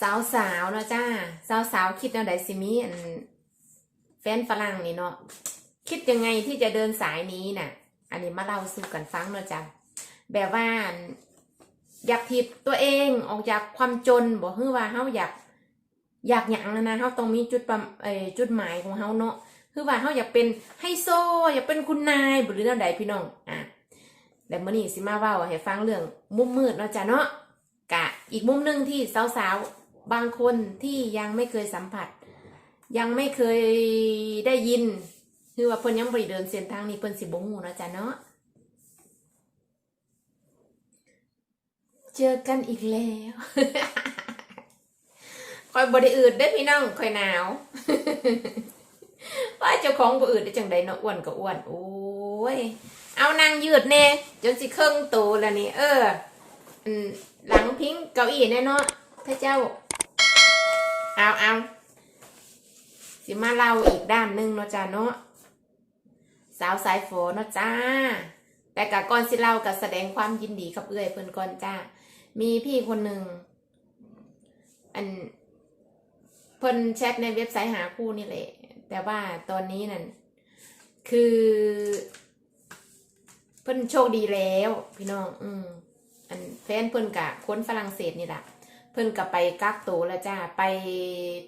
สาวสาวเนาะจ้าสาวสาวคิดแนวใดสิมีอันแฟนฝรั่งนี่เนาะคิดยังไงที่จะเดินสายนี้น่ะ อันนี้มาเล่าสู่กันฟังเนาะจ้าแบบว่าอยากทิบตัวเองออกจากความจนบอกคือว่าเฮาอยาก อยากหยังนะนะเฮาต้องมีจุดประเอจุดหมายของเฮาเนาะคือว่าเฮาอยากเป็นไฮโซ อยากเป็นคุณนายหรือแนวใดพี่น้องอะแล้วมื้อนี้สิมาว้าให้ฟังเรื่องมุมมืดเนาะจ้ะเนาะกะอีกมุมหนึงที่สาวๆ บางคนที่ยังไม่เคยสัมผัส ยังไม่เคยได้ยิน คือว่าเพิ่นยังบ่ได้เดินเส้นทางนี้เพิ่นสิบ่ฮู้นะจ้ะเนาะเจอกันอีกแล้วคอยบไดิอืดได้พี่น้องคอยหนาว ว่าเจ้าของบ่อืดได้จังใดเนาะอ้วนก็อ้วน โอ้ย เอานางยืดแน่จนสิเครื่องโตแล้วนี่ เออหลังพิงเก้าอี้แน่เนาะพระเจ้า เอาเอาสิมาเล่าอีกด้านหนึงเนาะจ้าเนาะสาวสายฝนเนาะจ้า แต่กะก่อนสิเล่ากับแสดงความยินดีกับเอื้อยเพิ่นก่อนจ้า มีพี่คนหนึ่งอันเพิ่นแชทในเว็บไซต์หาคู่นี่แหละ แต่ว่าตอนนี้นั่นคือ เพิ่นโชคดีแล้ว พี่น้อง อืมอันแฟนเพิ่นกะคนฝรั่งเศสนี่แหละ เพิ่นกะไปกักตัวแล้วจ้าไป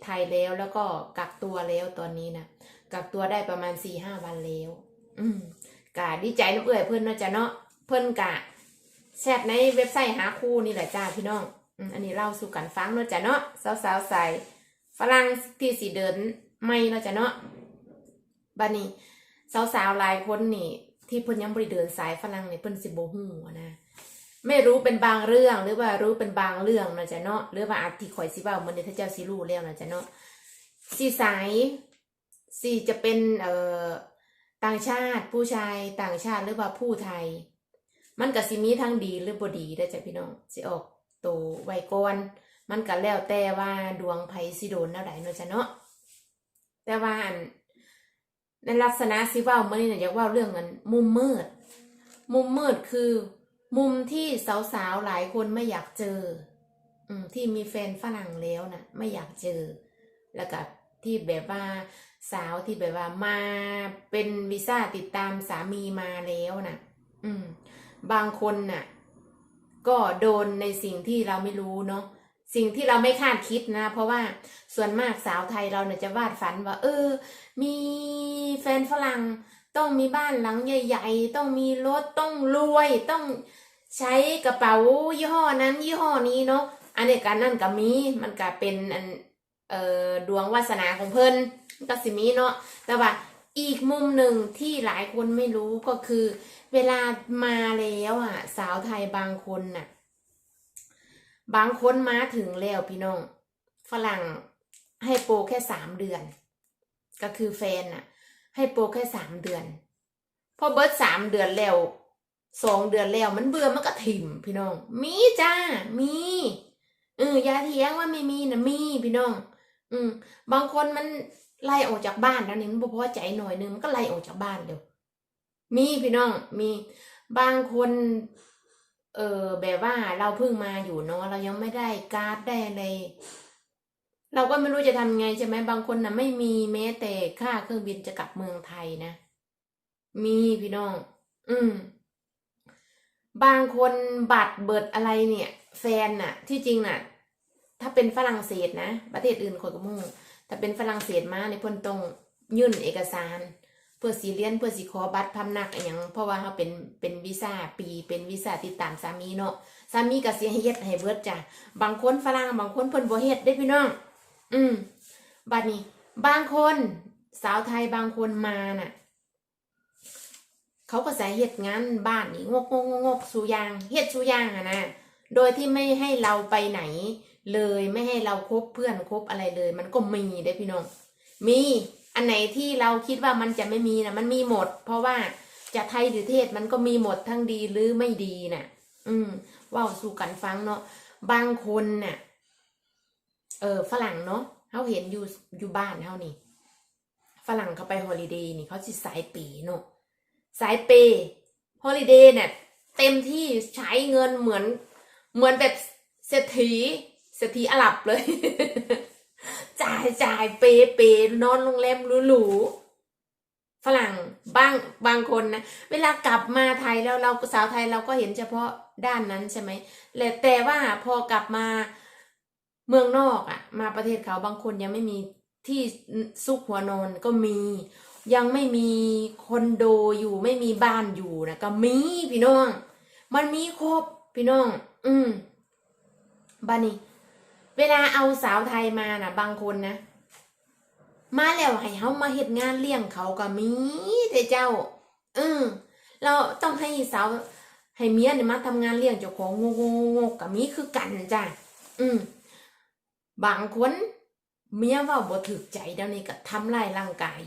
ไทยแล้วแล้วก็กักตัวแล้วตอนนี้นะกักตัวได้ประมาณสี่ห้าวันแล้ว อืมกะดีใจน้ำเอื่อยเพิ่นเนาะจ้ะเนาะเพิ่นกะแชทในเว็บไซต์หาคู่นี่แหละจ้าพี่น้องอันนี้เล่าสู่กันฟังเนาะจ้ะเนาะสาวๆใสฝรั่งที่สีเดินไม่เนาะจ้ะเนาะบัดนี้สาวๆหลายคนนี่ ที่เพิ่นยังบ่ได้เดินสายฝรั่งนี่เพิ่นสิบ่ฮู้อะนะ ไม่รู้เป็นบางเรื่องหรือว่ารู้เป็นบางเรื่องนะจ้ะเนาะหรือว่าอาที่ข่อยสิว้ามื้อนี้ถ้าเจ้าสิรู้แล้วนะจ้ะเนาะสิสายสิจะเป็นเอ่อต่างชาติผู้ชายต่างชาติหรือว่าผู้ไทย มันก็สิมีทั้งดีหรือบ่ดีเด้จ้ะพี่น้องสิออกโตวไวก่อนมันก็แล้วแต่ว่าดวงไผสิโดนแนวใดเนะจ้ะเนาะแต่ว่าในลักษณะสิว้ามื้อนี้น่ะอยากว้าเรื่องอันมุมมืด มุมมืดคือ มุมที่สาวๆหลายคนไม่อยากเจอ อืที่มีแฟนฝรั่งแล้วน่ะ ไม่อยากเจอ แล้วก็ที่แบบว่าสาวที่แบบว่ามาเป็นวีซ่าติดตามสามีมาแล้วน่ะ อืม บางคนน่ะ ก็โดนในสิ่งที่เราไม่รู้เนาะสิ่งที่เราไม่คาดคิดนะ เพราะว่าส่วนมากสาวไทยเราเนี่ยจะวาดฝันว่า เออ มีแฟนฝรั่งต้องมีบ้านหลังใหญ่ ๆ ต้องมีรถต้องรวยต้อง ใช้กระเป๋ายี่ห้อนั้นยี่ห้อนี้เนาะอันนี้การนั่นก็มีมันก็เป็นอันเอ่อดวงวาสนาของเพิ่นมันก็สิมีเนาะแต่ว่าอีกมุมหนึ่งที่หลายคนไม่รู้ก็คือ เวลามาแล้วอะ สาวไทยบางคนน่ะ บางคนมาถึงแล้วพี่น้อง ฝรั่งให้โปรแค่สามเดือน ก็คือแฟนน่ะ ให้โปรแค่สามเดือนพอเบิร์ดสามเดือนแล้ว สองเดือนแล้วมันเบื่อมันก็ถิ่มพี่น้อง มีจ้า มีเออยาเถียงว่าไม่มีนะมีพี่น้อง อืม บางคนมันไล่ออกจากบ้านแล้วนี่มันบ่พอใจหน่อยนึงมันก็ไล่ออกจากบ้านเดี๋ยวมีพี่น้อง มีบางคน เออแบบว่าเราเพิ่งมาอยู่เนาะเรายังไม่ได้การ์ดได้อะไรเราก็ไม่รู้จะทำไงใช่ไหมบางคนนะไม่มีแม้แต่ค่าเครื่องบินจะกลับเมืองไทยนะ มีพี่น้อง อืม บางคนบัตรเบิดอะไรเนี่ย แฟนน่ะ ที่จริงน่ะ ถ้าเป็นฝรั่งเศสนะ ประเทศอื่นคนก็มู่ถ้าเป็นฝรั่งเศสมาในเพิ่นต้องยื่นเอกสาร เพื่อสีเลียนเพื่อสีขอบัตรพำนักอย่างเพราะว่าเขาเป็นเป็นวีซ่าปีเป็นวีซ่าติดตามสามีเนาะสามีก็สิให้เฮ็ดให้เบิดจ้ะบางคนฝรั่งบางคนเพิ่นบ่เฮ็ดได้พี่น้อง อืมบัดนี้ บางคนสาวไทยบางคนมาน่ะ เขาก็ใส่เฮ็ดงานบ้านนี่งกงกงกงกสู่ยางเฮ็ดสู่ยางอะนะโดยที่ไม่ให้เราไปไหน เลยไม่ให้เราคบเพื่อนคบอะไรเลย มันก็มีได้พี่น้องมีอันไหนที่เราคิดว่ามันจะไม่มีนะมันมีหมด เพราะว่าจะไทยหรือเทศมันก็มีหมดทั้งดีหรือไม่ดีน่ะ อืมว่าสู่กันฟังเนาะบางคนน่ะ เออฝรั่งเนาะเขาเห็นอยู่อยู่บ้านเขานี่ ฝรั่งเขาไปฮอลิเดย์นี่เขาสิสายปีเนาะ สายเปย์ฮอลิเดย์เนี่ยเต็มที่ใช้เงินเหมือนเหมือนแบบเศรษฐีเศสถีอาหรับเลย จ่ายจ่ายเปเปนอนโรงแรมหรูๆฝรั่งบางบางคนนะ เวลากลับมาไทยแล้วเราสาวไทยเราก็เห็นเฉพาะด้านนั้นใช่ไหมและแต่ว่าพอกลับมาเมืองนอกอะ่ะ มาประเทศเขาบางคนยังไม่มีที่ซุกหัวนอนก็มี ยังไม่มีคอนโดอยู่ไม่มีบ้านอยู่นะก็มีพี่น้อง มันมีครบพี่น้อง อืมบ้านนี้ เวลาเอาสาวไทยมานะบางคนนะมาแล้วให้เขามาเฮ็ดงานเลี้ยงเขาก็มีแต่เจ้าอืมเราต้องให้สาวให้เมียเนี่ยมาทำงานเลี้ยงเจ้าของงงงงก็มีคือกันจ้ะอืมบางคนเมียว่าบ่ถึกใจเดี๋ยวนี้ก็ทำลายร่างกาย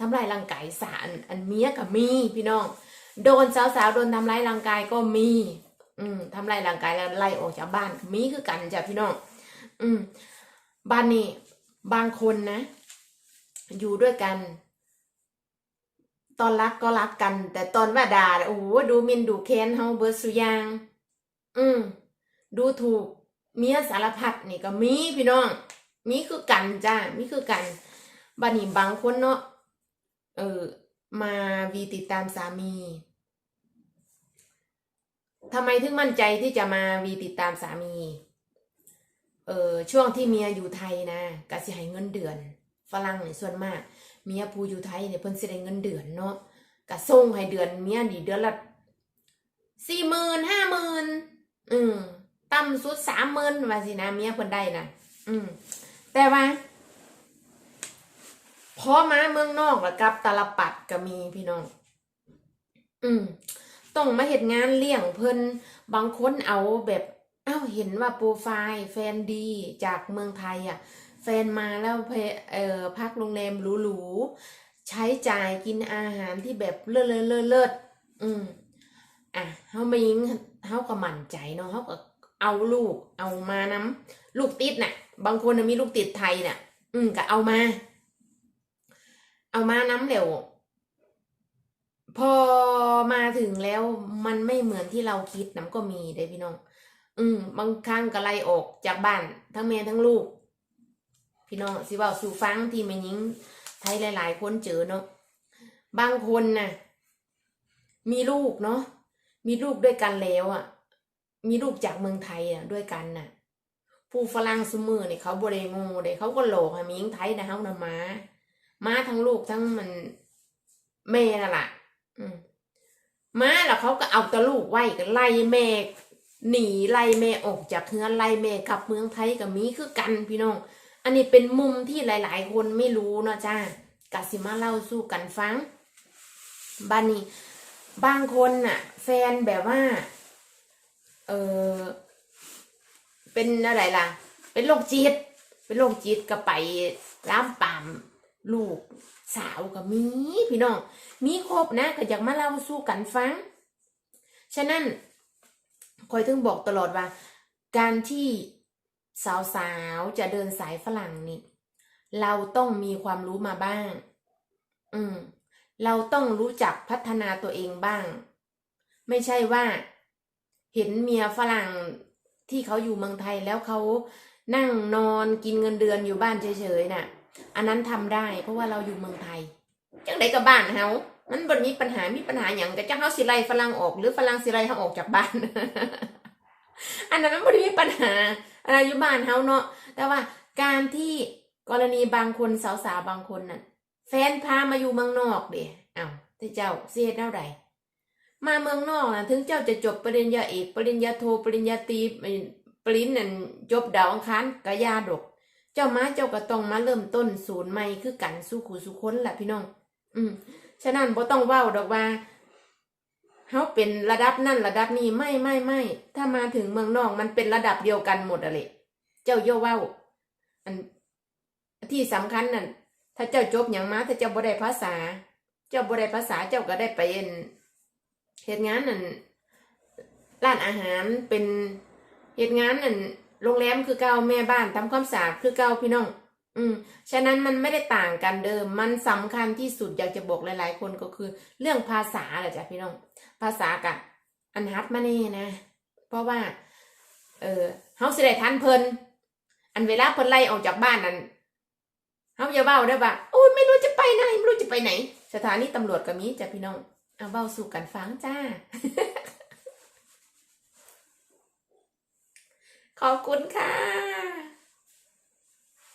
ทำลายร่างกายสารอันเมียก็มีพี่น้อง โดนสาวๆโดนทำร้ายร่างกายก็มี อืมทำลายร่างกายแล้วไล่ออกจากบ้านมีคือกันจ้ะพี่น้อง อืมบ้านนี้บางคนนะ อยู่ด้วยกัน ตอนรักก็รักกัน แต่ตอนว่าด่าน่ะโอ้โหดูมินดูแค้นเฮาเบิดสุยาง อืมดูถูกเมียสารพัดนี่ก็มีพี่น้อง มีคือกันจ้ามีคือกันบัดนี้บางคนเนาะ เออมาวีติดตามสามีทำไมถึงมั่นใจที่จะมาวีติดตามสามี เออช่วงที่เมียอยู่ไทยนะก็สิให้เงินเดือน ฝรั่งนี่ส่วนมาก เมียผู้อยู่ไทยเนี่ยเพิ่นสิได้เงินเดือนเนาะก็ส่งให้เดือนเมียนี่เดือนละสี่หมื่นห้าหมื่นอืมต่ำสุดสามหมื่นว่าสินะเมียเพิ่นได้นะอืมแต่ว่า พอมาเมืองนอกแล้วกับตาลปัดก็มีพี่น้อง อืมต้องมาเฮ็ดงานเลี้ยงเพิ่นบางคนเอาแบบเอ้าเห็นว่าโปรไฟล์แฟนดีจากเมืองไทยอะ แฟนมาแล้วเพอ่อพักโรงแรมหรูๆใช้จ่ายกินอาหารที่แบบเลิศเลิศเลิศอืมอะเฮามายิงเฮาก็มั่นใจเนาะเฮาก็เอาลูกเอามาน้ำลูกติดน่ะ บางคนมีลูกติดไทยน่ะ อืมก็เอามา เอามาน้ำเร็วพอมาถึงแล้วมันไม่เหมือนที่เราคิดน้ำก็มีเด้พี่น้อง อืมบางครั้งก็ไล่ออกจากบ้าน ทั้งแม่ทั้งลูก พี่น้องสิว่าสู่ฟังที่แม่หญิงไทยหลาย ๆ คนเจอเนาะบางคนน่ะ มีลูกเนาะมีลูกด้วยกันแล้วอะ มีลูกจากเมืองไทยอะด้วยกันน่ะ ผู้ฝรั่งสมือเนี่ยเขาบริงูเด้เขาก็หลอกให้มีหญิงไทยนะเฮานะมา มาทั้งลูกทั้งมันแม่น่ะล่ะมาแล้วเขาก็เอาตะลูกไว้ก็ไล่แม่หนีไล่แม่ออกจากเฮือนไล่แม่กลับเมืองไทยกับมีคือกันพี่น้อง อันนี้เป็นมุมที่หลาย ๆ คนไม่รู้เนาะจ้ากะสิมาเล่าสู่กันฟังบ้านนี้บางคนน่ะ แฟนแบบว่า เออเป็นอะไรล่ะ เป็นโรคจิต เป็นโรคจิตก็ไปล้ามปาม ลูกสาวก็มีพี่น้องมีครบนะก็อยากมาเล่าสู่กันฟัง ฉะนั้นคอยถึงบอกตลอดว่า การที่สาวๆจะเดินสายฝรั่งนี่ เราต้องมีความรู้มาบ้าง อืม เราต้องรู้จักพัฒนาตัวเองบ้าง ไม่ใช่ว่า เห็นเมียฝรั่งที่เขาอยู่เมืองไทยแล้วเขานั่งนอนกินเงินเดือนอยู่บ้านเฉยๆน่ะ อันนั้นทำได้ เพราะว่าเราอยู่เมืองไทย จังไดกับบ้านเฮามันบ่มีปัญหามีปัญหาอย่างกับจังเฮาสิไลฝรั่งออก หรือฝรั่งสิไลเฮาออกจากบ้าน อันนั้นมันบ่ได้มีปัญหาอะไรอยู่บ้านเฮาเนาะแต่ว่าการที่กรณีบางคนสาวๆบางคนน่ะ แฟนพามาอยู่เมืองนอกเด้อ้าวที่เจ้าเสียเท่าใดมาเมืองนอกนะถึงเจ้าจะจบปริญญาเอกปริญญาโทปริญญาตรีปริญญานั่นจบดาวอังคารกะยาดก เจ้ามาเจ้าก็ต้องมาเริ่มต้นศูนย์ใหม่คือกันสู้ขู่สู้คนแหละพี่น้อง อืมฉะนั้นบ่ต้องเว้าดอกว่าเฮาเป็นระดับนั่นระดับนี้ไม่ไม่ไม่ถ้ามาถึงเมืองนอกมันเป็นระดับเดียวกันหมดอะเลยเจ้าโยเว้าอันที่สำคัญนั่นถ้าเจ้าจบอย่างมาถ้าเจ้าบ่ได้ภาษา เจ้าบ่ได้ภาษาเจ้าก็ได้ไปเอ็นเฮ็ดงานนั่นร้านอาหารเป็นเฮ็ดงานนั่น โรงแรมคือเก่าแม่บ้านทำความสะอาดคือเก่าพี่น้อง อืม ฉะนั้นมันไม่ได้ต่างกันเดิม มันสำคัญที่สุดอยากจะบอกหลาย ๆ คนก็คือ เรื่องภาษาแหละจ้ะพี่น้อง ภาษากะอันฮัดมาแน่นะ เพราะว่า เออเฮาสิได้ทันเพิ่นอันเวลาเพิ่นไล่ออกจากบ้านนั้นเฮาอย่าเว้าได้อว่าโอ้ยไม่รู้จะไปไหนไม่รู้จะไปไหน สถานีตำรวจก็มีจ้ะพี่น้องเอาเว้าสู่กันฟังจ้า ขอบคุณค่ะ